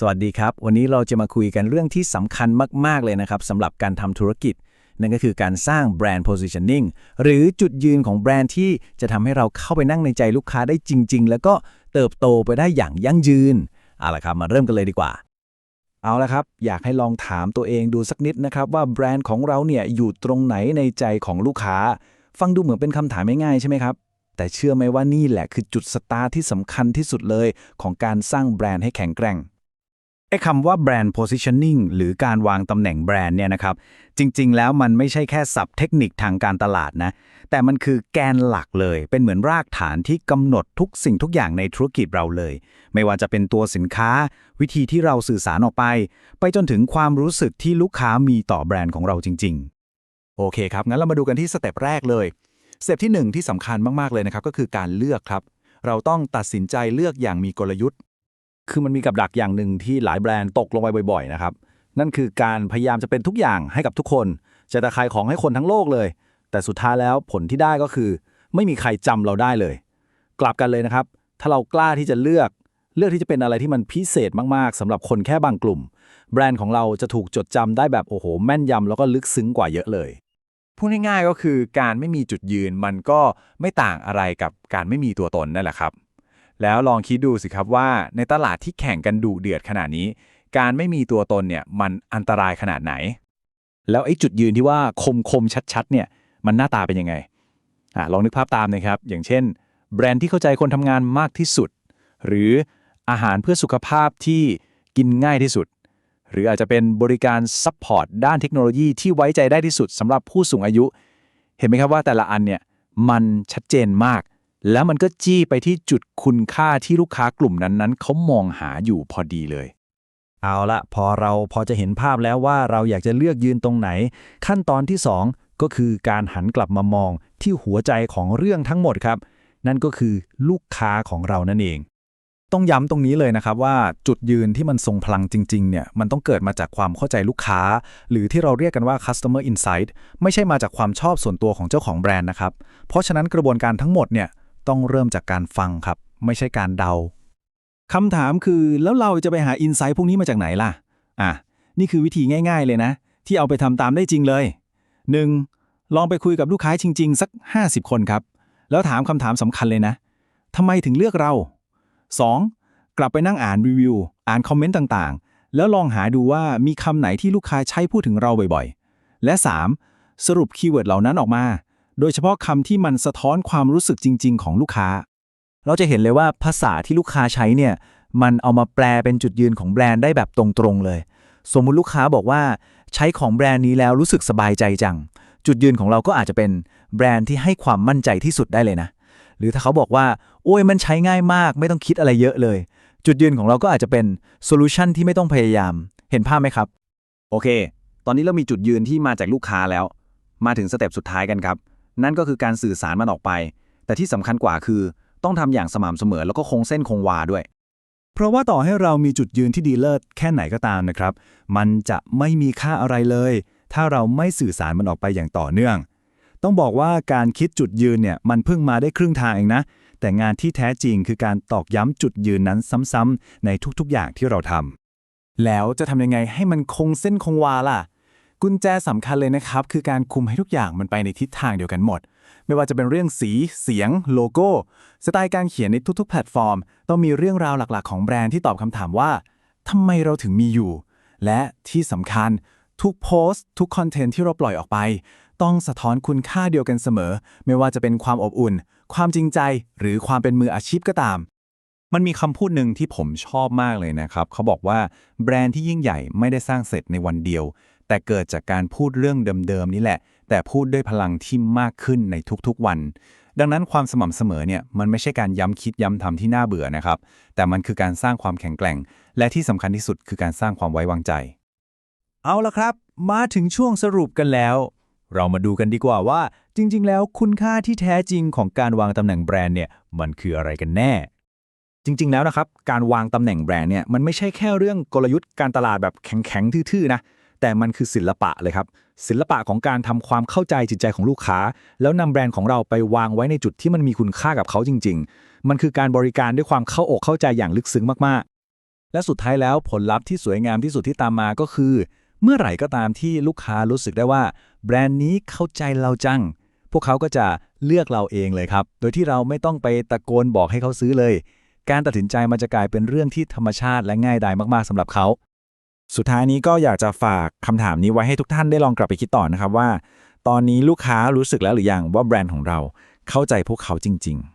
สวัสดีครับ วันนี้เราจะมาคุยกันเรื่องที่สำคัญมาก ๆ เลยนะครับสำหรับการทำธุรกิจ นั่นก็คือการสร้างแบรนด์ positioning หรือจุดยืนของแบรนด์ที่จะทำให้เราเข้าไปนั่งในใจลูกค้าได้จริง ๆ แล้วก็เติบโตไปได้อย่างยั่งยืน เอาละครับ มาเริ่มกันเลยดีกว่า เอาละครับ อยากให้ลองถามตัวเองดูสักนิดนะครับว่าแบรนด์ของเราเนี่ยอยู่ตรงไหนในใจของลูกค้า ฟังดูเหมือนเป็นคำถามง่ายๆใช่ไหมครับแต่เชื่อไหมว่านี่แหละคือจุดสตาร์ทที่สำคัญที่สุดเลย ของการสร้างแบรนด์ให้แข็งแกร่ง ไอ้คำว่าแบรนด์ positioning หรือการวางตำแหน่งแบรนด์เนี่ยนะครับ จริง ๆ แล้วมันไม่ใช่แค่ศัพท์เทคนิคทางการตลาดนะ แต่มันคือแกนหลักเลย เป็นเหมือนรากฐานที่กำหนดทุกสิ่งทุกอย่างในธุรกิจเราเลย ไม่ว่าจะเป็นตัวสินค้า วิธีที่เราสื่อสารออกไป ไปจนถึงความรู้สึกที่ลูกค้ามีต่อแบรนด์ของเราจริง ๆ โอเคครับ งั้นเรามาดูกันที่สเต็ปแรกเลยสเต็ปที่หนึ่งที่สำคัญมากๆเลยนะครับก็คือการเลือกครับเราต้องตัดสินใจเลือกอย่างมีกลยุทธ์ คือมันมีกับดักอย่างหนึ่งที่หลายแบรนด์ตกลงไปบ่อย ๆ นะครับ นั่นคือการพยายามจะเป็นทุกอย่างให้กับทุกคน จะตะขายของให้คนทั้งโลกเลย แต่สุดท้ายแล้วผลที่ได้ก็คือ ไม่มีใครจำเราได้เลย กลับกันเลยนะครับ ถ้าเรากล้าที่จะเลือก เลือกที่จะเป็นอะไรที่มันพิเศษมากๆสำหรับคนแค่บางกลุ่ม แบรนด์ของเราจะถูกจดจำได้แบบโอ้โห แม่นยำแล้วก็ลึกซึ้งกว่าเยอะเลยพูดง่ายๆก็คือการไม่มีจุดยืนมันก็ไม่ต่างอะไรกับการไม่มีตัวตนนั่นแหละครับ แล้วลองคิดดูสิครับว่าในตลาดที่แข่งกันดุเดือดขนาดนี้ การไม่มีตัวตนเนี่ยมันอันตรายขนาดไหน แล้วไอ้จุดยืนที่ว่าคมคมๆชัดๆเนี่ยมันหน้าตาเป็นยังไงอะลองนึกภาพตามนะครับ อย่างเช่น แบรนด์ที่เข้าใจคนทำงานมากที่สุด หรืออาหารเพื่อสุขภาพที่กินง่ายที่สุด หรืออาจจะเป็นบริการซัพพอร์ตด้านเทคโนโลยีที่ไว้ใจได้ที่สุดสำหรับผู้สูงอายุ เห็นไหมครับว่าแต่ละอันเนี่ยมันชัดเจนมาก แล้วมันก็จี้ไปที่จุดคุณค่าที่ลูกค้ากลุ่มนั้นๆเขามองหาอยู่พอดีเลย เอาละพอเราพอจะเห็นภาพแล้วว่าเราอยากจะเลือกยืนตรงไหน ขั้นตอนที่ 2 ก็คือการหันกลับมามองที่หัวใจของเรื่องทั้งหมดครับ นั่นก็คือลูกค้าของเรานั่นเอง ต้องย้ำตรงนี้เลยนะครับว่าจุดยืนที่มันทรงพลังจริงๆเนี่ยมันต้องเกิดมาจากความเข้าใจลูกค้า หรือที่เราเรียกกันว่า customer insight ไม่ใช่มาจากความชอบส่วนตัวของเจ้าของแบรนด์นะครับเพราะฉะนั้นกระบวนการทั้งหมดเนี่ย ต้องเริ่มจากการฟังครับ ไม่ใช่การเดาคำถามคือแล้วเราจะไปหา insight พวกนี้มาจากไหนล่ะ อะ นี่คือวิธีง่าย ๆ เลยนะ ที่เอาไปทำตามได้จริงเลย 1. ลองไปคุยกับลูกค้าจริง ๆ สัก 50 คนครับ แล้วถามคำถามสำคัญเลยนะทำไมถึงเลือกเรา 2. กลับไปนั่งอ่านรีวิว อ่านคอมเมนต์ต่างๆ แล้วลองหาดูว่ามีคำไหนที่ลูกค้าใช้พูดถึงเราบ่อยๆ และ 3. สรุปคีย์เวิร์ดเหล่านั้นออกมา โดยเฉพาะคำที่มันสะท้อนความรู้สึกจริง ๆ ของลูกค้า เราจะเห็นเลยว่าภาษาที่ลูกค้าใช้เนี่ยมันเอามาแปลเป็นจุดยืนของแบรนด์ได้แบบตรงๆเลย สมมุติลูกค้าบอกว่า ใช้ของแบรนด์นี้แล้วรู้สึกสบายใจจัง จุดยืนของเราก็อาจจะเป็นแบรนด์ที่ให้ความมั่นใจที่สุดได้เลยนะ หรือถ้าเขาบอกว่า โอ้ยมันใช้ง่ายมาก ไม่ต้องคิดอะไรเยอะเลย จุดยืนของเราก็อาจจะเป็นโซลูชันที่ไม่ต้องพยายาม เห็นภาพไหมครับ โอเค ตอนนี้เรามีจุดยืนที่มาจากลูกค้าแล้ว มาถึงสเต็ปสุดท้ายกันครับ นั่นก็คือการสื่อสารมันออกไป แต่ที่สำคัญกว่าคือ ต้องทำอย่างสม่ำเสมอแล้วก็คงเส้นคงวาด้วย เพราะว่าต่อให้เรามีจุดยืนที่ดีเลิศแค่ไหนก็ตามนะครับ มันจะไม่มีค่าอะไรเลย ถ้าเราไม่สื่อสารมันออกไปอย่างต่อเนื่อง ต้องบอกว่าการคิดจุดยืนเนี่ยมันเพิ่งมาได้ครึ่งทางเองนะ แต่งานที่แท้จริงคือการตอกย้ำจุดยืนนั้นซ้ำๆในทุกๆอย่างที่เราทำแล้วจะทำยังไงให้มันคงเส้นคงวาล่ะ กุญแจสำคัญเลยนะครับ คือการคุมให้ทุกอย่างมันไปในทิศทางเดียวกันหมด ไม่ว่าจะเป็นเรื่องสี เสียง โลโก้ สไตล์การเขียนในทุกๆ แพลตฟอร์ม ต้องมีเรื่องราวหลักๆ ของแบรนด์ที่ตอบคำถามว่าทำไมเราถึงมีอยู่ และที่สำคัญทุกโพสต์ทุกคอนเทนต์ที่เราปล่อยออกไป ต้องสะท้อนคุณค่าเดียวกันเสมอ ไม่ว่าจะเป็นความอบอุ่น ความจริงใจ หรือความเป็นมืออาชีพก็ตาม มันมีคำพูดหนึ่งที่ผมชอบมากเลยนะครับ เขาบอกว่าแบรนด์ที่ยิ่งใหญ่ไม่ได้สร้างเสร็จในวันเดียว แต่เกิดจากการพูดเรื่องเดิมๆนี่แหละ แต่พูดด้วยพลังที่มากขึ้นในทุกๆวัน ดังนั้นความสม่ำเสมอเนี่ยมันไม่ใช่การย้ำคิดย้ำทำที่น่าเบื่อนะครับ แต่มันคือการสร้างความแข็งแกร่ง และที่สำคัญที่สุดคือการสร้างความไว้วางใจ เอาละครับ มาถึงช่วงสรุปกันแล้ว เรามาดูกันดีกว่าว่า จริง ๆ แล้วคุณค่าที่แท้จริงของการวางตำแหน่งแบรนด์เนี่ยมันคืออะไรกันแน่จริง ๆ แล้วนะครับ การวางตำแหน่งแบรนด์เนี่ยมันไม่ใช่แค่เรื่องกลยุทธ์การตลาดแบบแข็ง ๆ ทื่อ ๆ นะ แต่มันคือศิลปะเลยครับ ศิลปะของการทำความเข้าใจจิตใจของลูกค้า แล้วนำแบรนด์ของเราไปวางไว้ในจุดที่มันมีคุณค่ากับเขาจริง ๆ มันคือการบริการด้วยความเข้าอกเข้าใจอย่างลึกซึ้งมากๆ และสุดท้ายแล้วผลลัพธ์ที่สวยงามที่สุดที่ตามมาก็คือ เมื่อไหร่ก็ตามที่ลูกค้ารู้สึกได้ว่า แบรนด์นี้เข้าใจเราจัง พวกเขาก็จะเลือกเราเองเลยครับ โดยที่เราไม่ต้องไปตะโกนบอกให้เขาซื้อเลย การตัดสินใจมันจะกลายเป็นเรื่องที่ธรรมชาติและง่ายดายมากๆสำหรับเขา สุดท้ายนี้ก็อยากจะฝากคำถามนี้ไว้ให้ทุกท่านได้ลองกลับไปคิดต่อนะครับว่า ตอนนี้ลูกค้ารู้สึกแล้วหรือยังว่าแบรนด์ของเราเข้าใจพวกเขาจริง ๆ